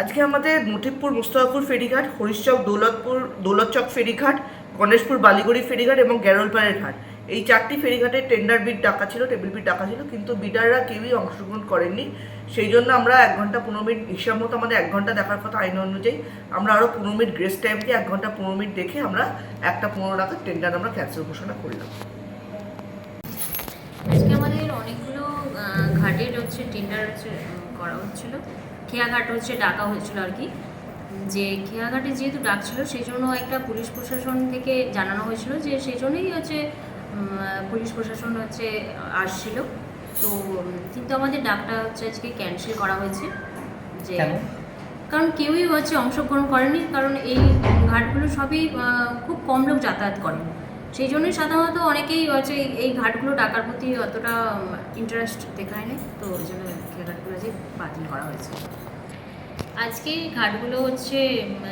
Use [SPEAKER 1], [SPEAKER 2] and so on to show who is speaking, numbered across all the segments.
[SPEAKER 1] আজকে আমাদের মুঠিপুর মুস্তাফাপুর ফেরিঘাট, হরিশচক, দৌলতপুর, দৌলতচক ফেরিঘাট, গণেশপুর, বালিগড়ি ফেরিঘাট এবং গ্যারোলপাড়ের ঘাট। এই চারটি ফেরিঘাটে টেন্ডার বিড ডাকা ছিল টেবিল বিড ডাকা ছিল, কিন্তু বিডাররা কেউই অংশগ্রহণ করেননি। সেই জন্য আমরা এক ঘণ্টা পনেরো মিনিট, হিসাব মতো আমাদের এক ঘণ্টা দেখার কথা আইন অনুযায়ী আমরা আরও পনেরো মিনিট গ্রেস টাইম দিয়ে এক ঘণ্টা পনেরো মিনিট দেখে আমরা একটা পনেরো টাকার টেন্ডার আমরা ক্যান্সেল ঘোষণা করলাম।
[SPEAKER 2] আজকে আমাদের অনেকগুলো ঘাটের হচ্ছে টেন্ডার হচ্ছে করা হচ্ছিল। খেয়াঘাট হচ্ছে ডাকা হয়েছিল আর কি। যে খেয়াঘাটে যেহেতু ডাকছিল সেই জন্য একটা পুলিশ প্রশাসন থেকে জানানো হয়েছিল যে সেই জন্যই হচ্ছে পুলিশ প্রশাসন হচ্ছে আসছিল। তো কিন্তু আমাদের ডাকটা হচ্ছে আজকে ক্যান্সেল করা হয়েছে। যে কারণ কেউই হচ্ছে অংশগ্রহণ করেনি কারণ এই ঘাটগুলো সবই খুব কম লোক যাতায়াত করে। সেই জন্যই সাধারণত অনেকেই হচ্ছে এই- ঘাটগুলো ডাকার প্রতি অতটা ইন্টারেস্ট দেখায় দেখায়নি, তো ওই জন্য ঘাটগুলো যে বাতিল করা হয়েছে। আজকে ঘাটগুলো হচ্ছে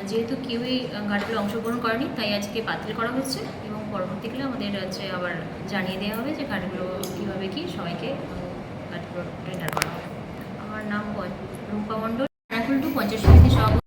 [SPEAKER 2] যেহেতু কেউই ঘাটগুলো অংশগ্রহণ করেনি, তাই আজকে বাতিল করা হচ্ছে এবং পরবর্তীকালে আমাদের হচ্ছে আবার জানিয়ে দেওয়া হবে যে ঘাটগুলো কীভাবে কি সবাইকে ঘাটগুলো টেন্ডার করা হবে। আমার নাম রূপা মণ্ডল। রাখুল টু সমিতি সভাপতি